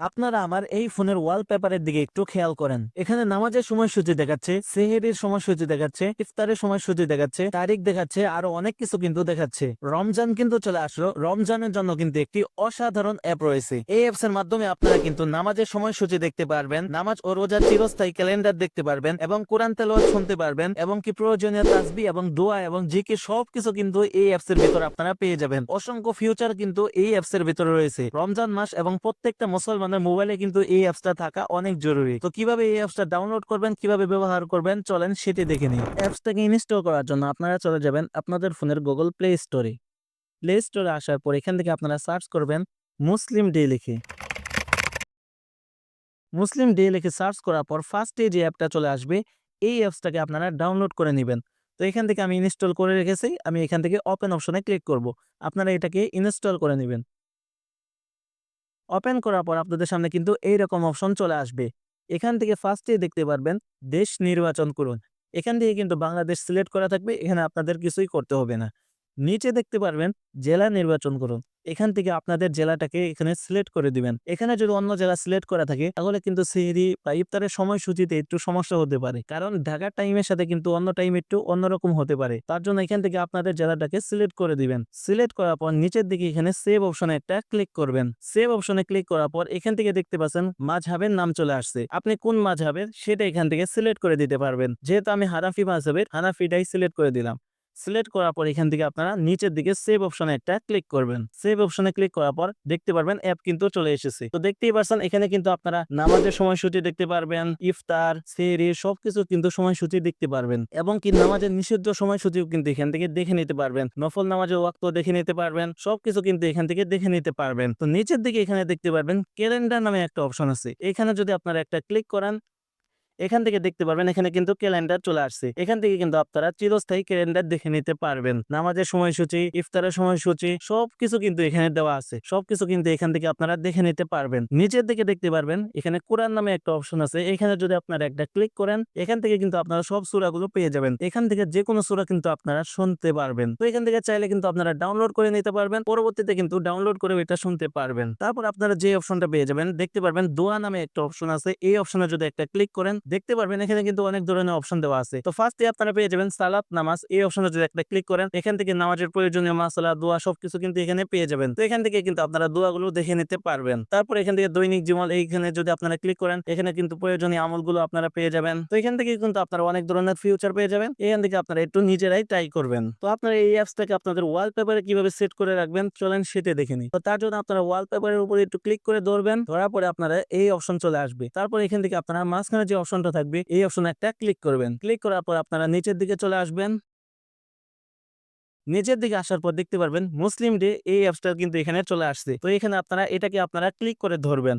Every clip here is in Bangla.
আপনারা আমার এই ফোনের ওয়ালপেপারের দিকে একটু খেয়াল করেন। এখানে নামাজের সময়সূচি দেখাচ্ছে, সেহেরির সময়সূচি দেখাচ্ছে, ইফতারের সময়সূচি দেখাচ্ছে, তারিখ দেখাচ্ছে, আরও অনেক কিছু কিন্তু দেখাচ্ছে। রমজান কিন্তু চলে আসলো। রমজানের জন্য কিন্তু একটি অসাধারণ অ্যাপ রয়েছে। এই অ্যাপস এর মাধ্যমে আপনারা কিন্তু নামাজের সময়সূচি দেখতে পারবেন, নামাজ ও রোজার চিরস্থায়ী ক্যালেন্ডার দেখতে পারবেন এবং কোরআন তেলাওয়াত শুনতে পারবেন এবং কি প্রয়োজনীয় তাসবি এবং দোয়া এবং জিকে সবকিছু কিন্তু এই অ্যাপস এর ভিতরে আপনারা পেয়ে যাবেন। অসংখ্য ফিউচার কিন্তু এই অ্যাপস এর ভিতরে রয়েছে। রমজান মাস এবং প্রত্যেকটা মুসলমানের মোবাইলে কিন্তু এই অ্যাপসটা থাকা অনেক জরুরি। তো কীভাবে এই অ্যাপসটা ডাউনলোড করবেন, কীভাবে ব্যবহার করবেন, চলেন সেটি দেখে নিন অ্যাপসটাকে ইনস্টল করার জন্য আপনারা চলে যাবেন আপনাদের ফোনের গুগল প্লে স্টোরে প্লে স্টোরে আসার পর এখান থেকে আপনারা সার্চ করবেন মুসলিম ডে লিখে। মুসলিম ডে লিখে সার্চ করার পর ফার্স্টে যে অ্যাপটা চলে আসবে, এই অ্যাপসটাকে আপনারা ডাউনলোড করে নেবেন। তো এখান থেকে আমি ইনস্টল করে রেখেছি, আমি এখান থেকে ওপেন অপশনে ক্লিক করব। আপনারা এটাকে ইনস্টল করে নেবেন। ওপেন করার পর আপনাদের সামনে কিন্তু এইরকম অপশন চলে আসবে। এখান থেকে ফার্স্টে দেখতে পারবেন, দেশ নির্বাচন করুন। এখান থেকে কিন্তু বাংলাদেশ সিলেক্ট করা থাকবে, এখানে আপনাদের কিছুই করতে হবে না। নিচে দেখতে পারবেন, জেলা নির্বাচন করুন। এখান থেকে আপনাদের জেলাটাকে এখানে সিলেক্ট করে দিবেন। এখানে যদি অন্য জেলা সিলেক্ট করা থাকে, তাহলে কিন্তু সেহরি বা ইফতারের সময়সূচিতে একটু সমস্যা হতে পারে। কারণ ঢাকার টাইমের সাথে কিন্তু অন্য টাইম একটু অন্যরকম হতে পারে। তার জন্য এখান থেকে আপনাদের জেলাটাকে সিলেক্ট করে দিবেন। সিলেক্ট করার পর নিচের দিকে এখানে সেভ অপশনে একটা ক্লিক করবেন। সেভ অপশনে ক্লিক করার পর এখান থেকে দেখতে পাচ্ছেন মাঝহাবের নাম চলে আসছে। আপনি কোন মাঝহাবের সেটা এখান থেকে সিলেক্ট করে দিতে পারবেন। যেহেতু আমি হানাফি মাঝহাবের, হানাফিটাই সিলেক্ট করে দিলাম। সিলেক্ট করার পর এখান থেকে আপনারা নিচের দিকে সেভ অপশনে একটা ক্লিক করবেন। সেভ অপশনে ক্লিক করার পর দেখতে পারবেন অ্যাপ কিন্তু চলে এসেছে। তো দেখতেই পারছেন, এখানে কিন্তু আপনারা নামাজের সময়সূচি দেখতে পারবেন, ইফতার, সেহরি সবকিছু কিন্তু সময়সূচি দেখতে পারবেন। এবং কি নামাজের নিষিদ্ধ সময়সূচিও কিন্তু এখান থেকে দেখে নিতে পারবেন। নফল নামাজের ওয়াক্ত দেখে নিতে পারবেন, সবকিছু কিন্তু এখান থেকে দেখে নিতে পারবেন। তো নিচের দিকে এখানে দেখতে পারবেন ক্যালেন্ডার নামে একটা অপশন আছে। এখানে যদি আপনারা একটা ক্লিক করেন এখান থেকে দেখতে পারবেন, এখানে কিন্তু ক্যালেন্ডার চলে আসছে। এখান থেকে কিন্তু আপনারা চিরস্থায়ী ক্যালেন্ডার দেখে নিতে পারবেন। নামাজের সময়সূচি, ইফতারের সময়সূচি, সবকিছু কিন্তু এখানে দেওয়া আছে। সবকিছু কিন্তু এখান থেকে আপনারা দেখে নিতে পারবেন। নিচের দিকে দেখতে পারবেন, এখানে কোরআন নামে একটা অপশন আছে। এখানে যদি আপনারা একটা ক্লিক করেন, এখান থেকে কিন্তু আপনারা সব সুরাগুলো পেয়ে যাবেন। এখান থেকে যে কোনো সুরা কিন্তু আপনারা শুনতে পারবেন। তো এখান থেকে চাইলে কিন্তু আপনারা ডাউনলোড করে নিতে পারবেন। পরবর্তীতে কিন্তু ডাউনলোড করে এটা শুনতে পারবেন। তারপর আপনারা যে অপশনটা পেয়ে যাবেন, দেখতে পারবেন দোয়া নামে একটা অপশন আছে। এই অপশনে যদি একটা ক্লিক করেন দেখতে পারবেন এখানে কিন্তু অনেক ধরনের অপশন দেওয়া আছে। তো ফার্স্টে আপনারা পেয়ে যাবেন সালাত নামাজ। এই অপশনে যদি একটা ক্লিক করেন, এখান থেকে নামাজের প্রয়োজনীয় মাসালা দোয়া সবকিছু কিন্তু এখানে পেয়ে যাবেন। তো এখান থেকে কিন্তু আপনারা দোয়াগুলো দেখে নিতে পারবেন। তারপর এখান থেকে দৈনিক জীবন এইখানে যদি আপনারা ক্লিক করেন, এখানে কিন্তু প্রয়োজনীয় আমলগুলো আপনারা পেয়ে যাবেন। তো এখান থেকে কিন্তু আপনারা অনেক ধরনের ফিউচার পেয়ে যাবেন। এখান থেকে আপনারা একটু নিজেরাই ট্রাই করবেন। তো আপনারা এই অ্যাপসটাকে আপনাদের ওয়ালপেপারে কীভাবে সেট করে রাখবেন, চলেন সেটা দেখে নিই। তো তার জন্য আপনারা ওয়ালপেপারের উপরে একটু ক্লিক করে ধরবেন। ধরার পরে আপনারা এই অপশন চলে আসবে। তারপর এখান থেকে আপনারা মাঝখানে যে অপশনটা থাকবে, এই অপশনে একটা ক্লিক করবেন। ক্লিক করার পর আপনারা নিচের দিকে চলে আসবেন। নিচের দিকে আসার পর দেখতে পারবেন, মুসলিম ডে এই অ্যাপসটা কিন্তু এখানে চলে আসছে। তো এখানে আপনারা এটাকে আপনারা ক্লিক করে ধরবেন।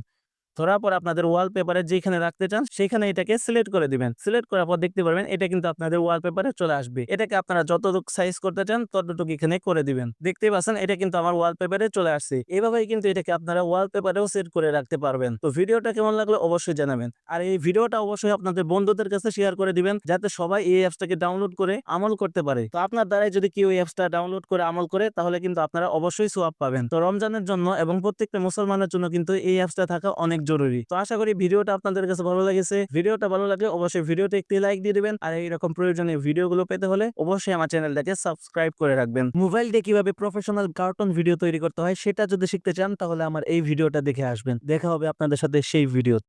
ধরার পর আপনাদের ওয়ালপেপারে যেখানে রাখতে চান, সেখানে এটাকে সিলেক্ট করে দিবেন। সিলেক্ট করার পর দেখতে পারবেন, এটা কিন্তু আপনাদের ওয়ালপেপারে চলে আসবে। এটাকে আপনারা যতটুকু সাইজ করতে চান, ততটুকু এখানে করে দিবেন। দেখতে পাচ্ছেন, এটা কিন্তু আমার ওয়ালপেপারে চলে আসছে। এভাবেই কিন্তু এটাকে আপনারা ওয়ালপেপারেও সেট করে রাখতে পারবেন। তো ভিডিওটা কেমন লাগল অবশ্যই জানাবেন। আর এই ভিডিওটা অবশ্যই আপনাদের বন্ধুদের কাছে শেয়ার করে দিবেন, যাতে সবাই এই অ্যাপসটাকে ডাউনলোড করে আমল করতে পারে। তো আপনার দ্বারাই যদি কেউ এই অ্যাপসটা ডাউনলোড করে, আমল করে, তাহলে কিন্তু আপনারা অবশ্যই সোয়াব পাবেন। তো রমজানের জন্য এবং প্রত্যেকটা মুসলমানের জন্য কিন্তু এই অ্যাপসটা থাকা অনেক জরুরি। তো আশা করি ভিডিওটা আপনাদের কাছে ভালো লাগেছে। ভিডিওটা ভালো লাগলে অবশ্যই ভিডিওতে একটি লাইক দিয়ে দেবেন। আর এইরকম প্রয়োজনীয় ভিডিওগুলো পেতে হলে অবশ্যই আমার চ্যানেলটাকে সাবস্ক্রাইব করে রাখবেন। মোবাইল দিয়ে কীভাবে প্রফেশনাল কার্টুন ভিডিও তৈরি করতে হয়, সেটা যদি শিখতে চান, তাহলে আমার এই ভিডিওটা দেখে আসবেন। দেখা হবে আপনাদের সাথে সেই ভিডিও